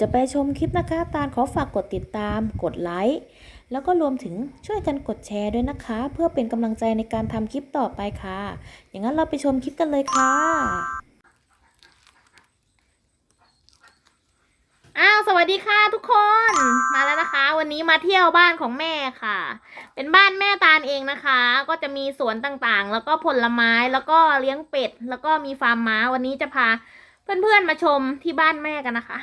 จะไปชมคลิปนะคะ ตาลขอฝากกดติดตาม กดไลค์ แล้วก็รวมถึงช่วยกันกดแชร์ด้วยนะคะ เพื่อเป็นกำลังใจในการทำคลิปต่อไปค่ะ อย่างนั้นเราไปชมคลิปกันเลยค่ะ อ้าว สวัสดีค่ะทุกคน มาแล้วนะคะ วันนี้มาเที่ยวบ้านของแม่ค่ะ เป็นบ้านแม่ตาลเองนะคะ ก็จะมีสวนต่างๆ แล้วก็ผลไม้ แล้วก็เลี้ยงเป็ด แล้วก็มีฟาร์มม้า วันนี้จะพาเพื่อนๆมาชมที่บ้านแม่กันนะคะ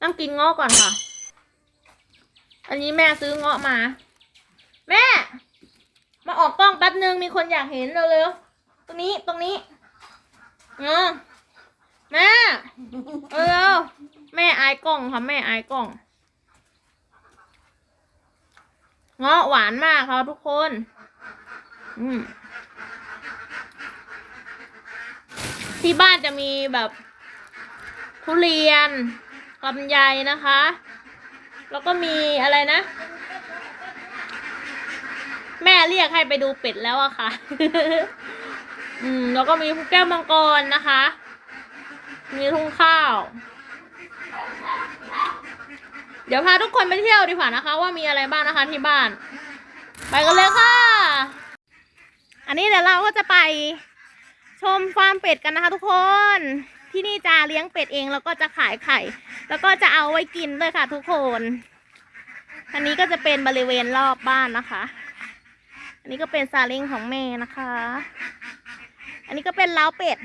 ต้องกินเงาะก่อนค่ะ อันนี้แม่ซื้อเงาะมา แม่ มาออกกล้องแป๊บนึงมีคนอยากเห็นเร็วๆตรงนี้ตรงนี้เออแม่เร็วๆแม่อายกล้องค่ะแม่อายกล้องเงาะหวานมากค่ะทุกคน อืมที่บ้านจะมีแบบทุเรียน ลำไยนะคะ แล้วก็มีอะไรนะ แม่เรียกให้ไปดูเป็ดแล้วอะค่ะ อืม แล้วก็มีแก้วมังกรนะคะ มีทุ่งข้าว เดี๋ยวพาทุกคนไปเที่ยวดีกว่านะคะ ว่ามีอะไรบ้างนะคะที่บ้าน ไปกันเลยค่ะ อันนี้เดี๋ยวเราก็จะไปชมฟาร์มเป็ดกันนะคะทุกคน ที่นี่จะเลี้ยงเป็ดเองแล้วก็จะขายไข่ แล้วก็จะเอาไว้กินด้วยค่ะทุกคนอันนี้ก็จะเป็นบริเวณรอบบ้านนะคะ อันนี้ก็เป็นซาเล้งของแม่นะคะ อันนี้ก็เป็นเล้าเป็ด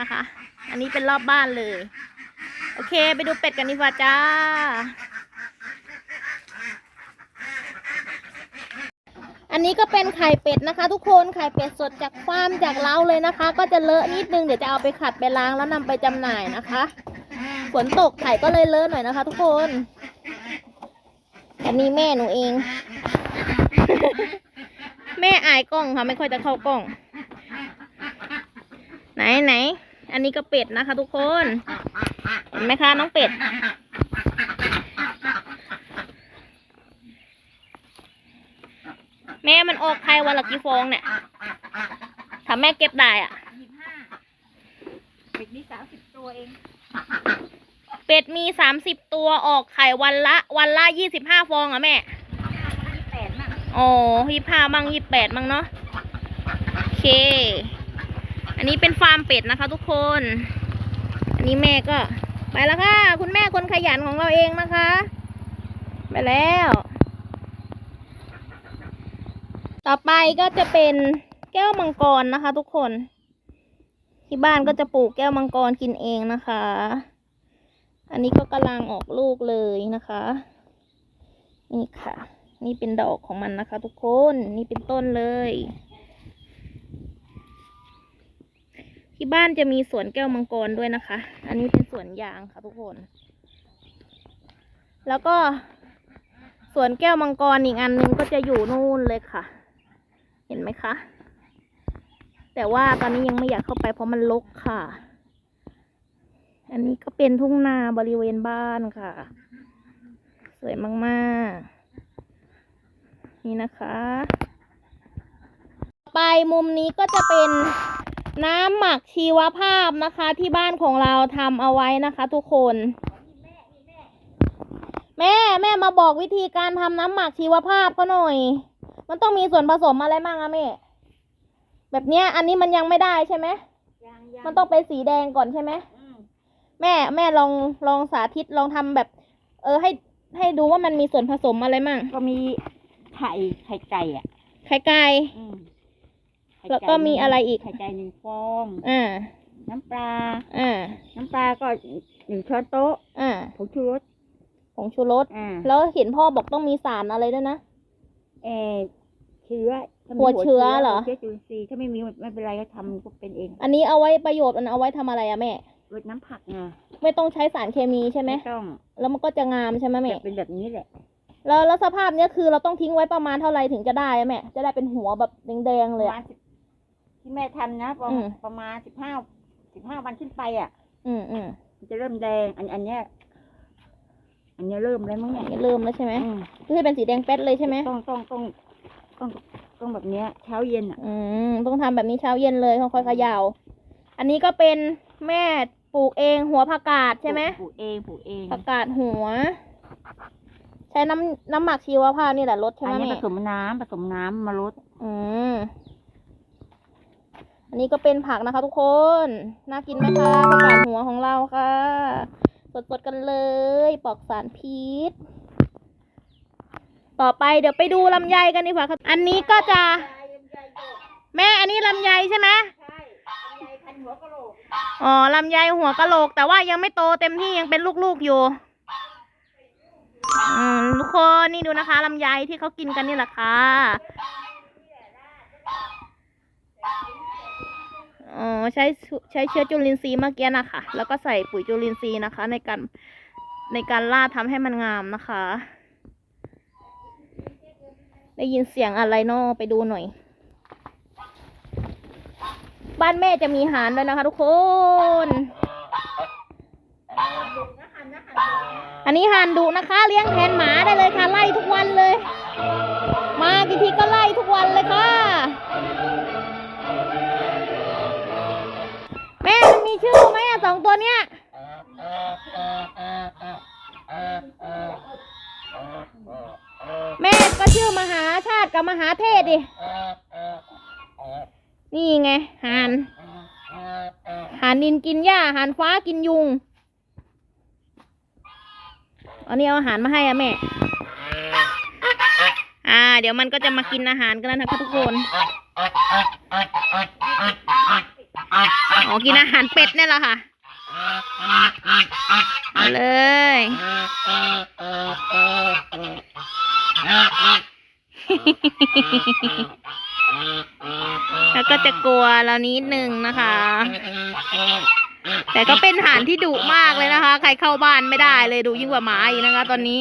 นะคะ อันนี้เป็นรอบบ้านเลย โอเค ไปดูเป็ดกันดีกว่าจ้า อันนี้ก็เป็นไข่เป็ดนะคะ ทุกคนไข่เป็ดสดจากฟาร์มจากเล้าเลยนะคะ ก็จะเลอะนิดนึงเดี๋ยวจะเอาไปขัดไปล้างแล้วนำไปจำหน่ายนะคะฝนตกไข่ก็เลยเลอะหน่อยนะคะ ทุกคน อันนี้แม่หนูเอง แม่อายกล้องค่ะไม่ค่อยจะเข้ากล้อง ไหนไหนอันนี้ก็เป็ดนะคะ ทุกคน เห็นไหมคะน้องเป็ด ม่มันออกไข่วันละกี่ฟองเนี่ยถ้าแม่เก็บได้อะเป็ดนี่สามสิบตัวเอง เป็ดมีสามสิบตัวออกไข่วันละ วันละยี่สิบห้าฟองอะแม่ยี่แปดมั่งโอ้ยี่ห้ามั่งยี่แปดมั่งเนาะ โอเค อันนี้เป็นฟาร์มเป็ดนะคะทุกคน อันนี้แม่ก็ ไปแล้วค่ะ คุณแม่คนขยันของเราเองนะคะ ไปแล้ว ต่อไปก็จะเป็นแก้วมังกรนะคะ ทุกคน ที่บ้านก็จะปลูกแก้วมังกรกินเองนะคะ อันนี้ก็กำลังออกลูกเลยนะคะ นี่ค่ะ นี่เป็นดอกของมันนะคะ ทุกคนนี่เป็นต้นเลย ที่บ้านจะมีสวนแก้วมังกรด้วยนะคะ อันนี้เป็นสวนยางค่ะ ทุกคน แล้วก็สวนแก้วมังกรอีกอันหนึงก็จะอยู่นู่นเลยค่ะ เห็นไหมคะ แต่ว่าตอนนี้ยังไม่อยากเข้าไปเพราะมันรกค่ะ อันนี้ก็เป็นทุ่งนาบริเวณบ้านค่ะ สวยมากๆ นี่นะคะ ไปมุมนี้ก็จะเป็นน้ำหมักชีวภาพนะคะ ที่บ้านของเราทำเอาไว้นะคะ ทุกคน แม่แม่มาบอกวิธีการทำน้ำหมักชีวภาพก็หน่อย มันต้องมีส่วนผสมอะไรบ้างอะแม่ แบบเนี้ย อันนี้มันยังไม่ได้ใช่ไหม ยังยังมันต้องเป็นสีแดงก่อนใช่ไหม อืมแม่แม่ลองลองสาธิตลองทำแบบ เออให้ให้ดูว่ามันมีส่วนผสมอะไรมั่งก็มีไข่ไข่ไก่อะ ไข่ไก่ อืมไข่แล้วก็มีอะไรอีก ไข่ไก่หนึ่งฟอง อ่า น้ำปลา อ่า น้ำปลาก็หนึ่งช้อนโต๊ะอ่าผงชูรสผงชูรส อ่าแล้วเห็นพ่อบอกต้องมีสารอะไรด้วยนะ เออเชื้อถ้ามีหัวเชื้อเหรอ หัวเชื้อจุลินทรีย์ถ้าไม่มีไม่เป็นไรก็ทำก็เป็นเองอันนี้เอาไว้ประโยชน์มันเอาไว้ทำอะไรอะแม่ รดน้ำผักไงไม่ต้องใช้สารเคมีใช่ไหมต้องแล้วมันก็จะงามใช่ไหมแม่จะเป็นแบบนี้แหละ แล้วแล้วสภาพเนี้ยคือเราต้องทิ้งไว้ประมาณเท่าไหร่ถึงจะได้อะแม่จะได้เป็นหัวแบบแดงๆปเลยระอะมาณสิบที่แม่ทำนะประอืมามณประมาณสิบห้าสิบห้าวันขึ้นไปอะ อืมอืมมันจะเริ่มแดง อันอันเนี้ย อันเนี้ยเริ่มแล้วมั้งอัเนี่ยนนี้เริ่มแล้วใช่ไหมอืมคือให้เป็นสีแดงแป๊ดเลยใช่ไหมต้องต้องต้องต้องต้องแบบเนี้ย เช้าเย็นอะ อืมต้องทำแบบนี้เช้าเย็นเลยค่อยๆเขยาวอันนี้ก็เป็นแม่ปปลูกเองหัวผักกาดใช่ไหมปลูกเองปลูกเอง ผักกาดหัว ใช้น้ำน้ำหมักชีวภาพนี่แหละลดใช่ไหอัมนนี้ผแม่สมน้ำผสมน้ำมาลดอืม อันนี้ก็เป็นผักนะคะทุกคน น่ากินไหมคะผักกาดหัวของเราค่ะ สดๆกันเลยปลอกสารพิษ ต่อไปเดี๋ยวไปดูลำไยกันดีกว่าค่ะอันนี้ก็จะ แม่อันนี้ลำไยใช่ไหมอ๋อลำไยหัวกะโหลก แต่ว่ายังไม่โตเต็มที่ยังเป็นลูกๆอยู่อืมทุกคนนี่ดูนะคะลำไยที่เขากินกันนี่แหละค่ะ อ๋อใช้ใช้เชื้อจุลินทรีย์เมื่อกี้นะคะ แล้วก็ใส่ปุ๋ยจุลินทรีย์นะคะ ในการในการล่าทำให้มันงามนะคะ ได้ยินเสียงอะไรเนอะไปดูหน่อย บ้านแม่จะมีหานด้วยนะคะ ทุกคน อันนี้ห่านดุนะคะ เลี้ยงแทนหมาได้เลยค่ะไล่ทุกวัน ตัวเนี้ยแม่ก็ชื่อมหาชาติกับมหาเทศดิ นี่ไงหานหานนินกินหญ้าหานฟ้ากินยุง อันนี้เอาอาหารมาให้อะแม่ อ่า เดี๋ยวมันก็จะมากินอาหารกันแล้วนะคะทุกคนอ๋อกินอาหารเป็ดเนี่ยแหละค่ะ เอาเลยแล้วก็จะกลัวเรานิดนึงนะคะ แต่ก็เป็นหานที่ดุมากเลยนะคะ ใครเข้าบ้านไม่ได้เลยดุยิ่งกว่าหมาอีกนะคะ ตอนนี้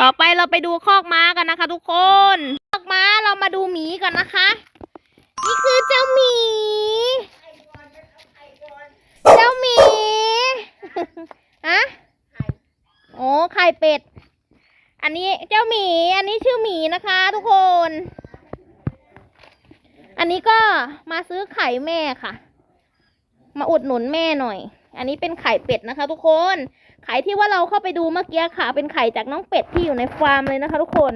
ต่อไปเราไปดูคอกม้ากันนะคะ ทุกคน คอกม้าเรามาดูหมีกันนะคะ นี่คือเจ้าหมี เจ้าหมีฮะโอ้ไข่เป็ด อันนี้เจ้าหมี อันนี้ชื่อหมีนะคะทุกคน อันนี้ก็มาซื้อไข่แม่ค่ะ มาอุดหนุนแม่หน่อย อันนี้เป็นไข่เป็ดนะคะ ทุกคน ไข่ที่ว่าเราเข้าไปดูเมื่อกี้ค่ะ เป็นไข่จากน้องเป็ดที่อยู่ในฟาร์มเลยนะคะ ทุกคน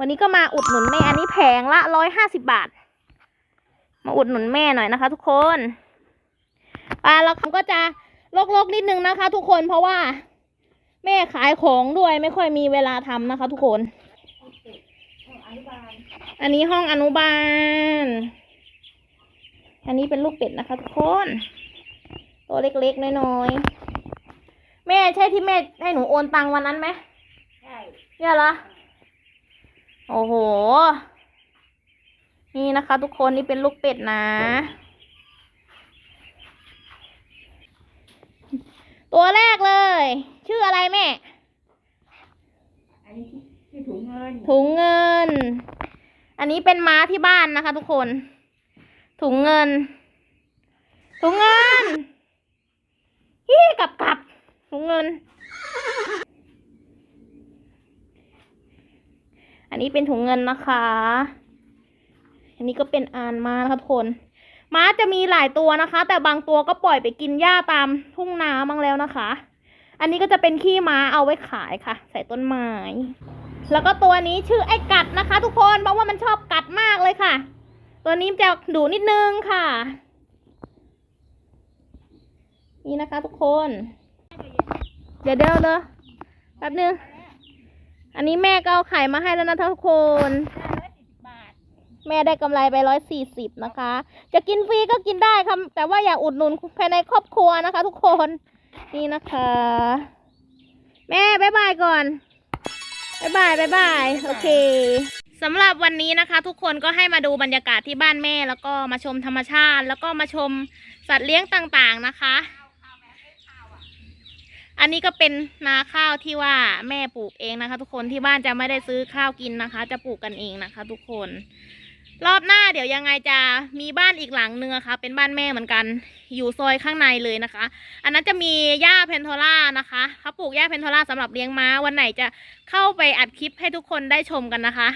วันนี้ก็มาอุดหนุนแม่อันนี้แพงละร้อยห้าสิบบาท มาอุดหนุนแม่หน่อยนะคะ ทุกคนปลาเราก็จะลกๆนิดนึงนะคะ ทุกคนเพราะว่า แม่ขายของด้วยไม่ค่อยมีเวลาทำนะคะ ทุกคน อันนี้ห้องอนุบาล อันนี้เป็นลูกเป็ดนะคะ ทุกคนตัวเล็กๆน้อยๆแม่ใช่ที่แม่ให้หนูโอนตังค์วันนั้นไหมใช่เนี่ยเหรอ โอ้โห นี่นะคะ ทุกคนนี่เป็นลูกเป็ดนะ ตัวแรกเลย ชื่ออะไรแม่ อันนี้ที่ถุงเงิน ถุงเงิน อันนี้เป็นม้าที่บ้านนะคะ ทุกคน ถุงเงิน ถุงเงิน ฮี่กลับกลับถุงเงิน อันนี้เป็นถุงเงินนะคะ อันนี้ก็เป็นอานม้านะคะทุกคน ม้าจะมีหลายตัวนะคะ แต่บางตัวก็ปล่อยไปกินหญ้าตามทุ่งนาบ้างแล้วนะคะ อันนี้ก็จะเป็นขี้ม้าเอาไว้ขายค่ะ ใส่ต้นไม้ แล้วก็ตัวนี้ชื่อไอ้กัดนะคะ ทุกคนเพราะว่ามันชอบกัดมากเลยค่ะ ตัวนี้จะดุนิดนึงค่ะ นี่นะคะทุกคน เดี๋ยวเดี๋ยวเดี๋ยแป๊บนึง อันนี้แม่ก็เอาไข่มาให้แล้วนะทุกคน แม่ได้กำไรไปร้อยสี่สิบนะคะ จะกินฟรีก็กินได้ค่ะแต่ว่าอย่าอุดหนุนภายในครอบครัวนะคะ ทุกคนนี่นะคะ แม่บ๊ายบายก่อนบ๊ายบายบ๊ายบายโอเคสำหรับวันนี้นะคะ ทุกคนก็ให้มาดูบรรยากาศที่บ้านแม่ แล้วก็มาชมธรรมชาติ แล้วก็มาชมสัตว์เลี้ยงต่างๆนะคะ อันนี้ก็เป็นนาข้าวที่ว่าแม่ปลูกเองนะคะ ทุกคนที่บ้านจะไม่ได้ซื้อข้าวกินนะคะ จะปลูกกันเองนะคะ ทุกคน รอบหน้าเดี๋ยวยังไงจะมีบ้านอีกหลังนึงนะคะเป็นบ้านแม่เหมือนกัน อยู่ซอยข้างในเลยนะคะ อันนั้นจะมีหญ้าเพนโทล่านะคะเขาปลูกหญ้าเพนโทล่าสำหรับเลี้ยงม้าวันไหนจะเข้าไปอัดคลิปให้ทุกคนได้ชมกันนะคะ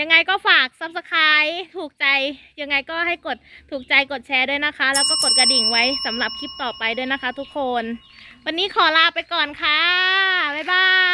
ยังไงก็ฝากซับสไคร b e ถูกใจ ยังไงก็ให้กดถูกใจกดแชร์ด้วยนะคะ แล้วก็กดกระดิ่งไว้สำหรับคลิปต่อไปด้วยนะคะทุกคน วันนี้ขอลาไปก่อนค่ะ บ๊ายบาย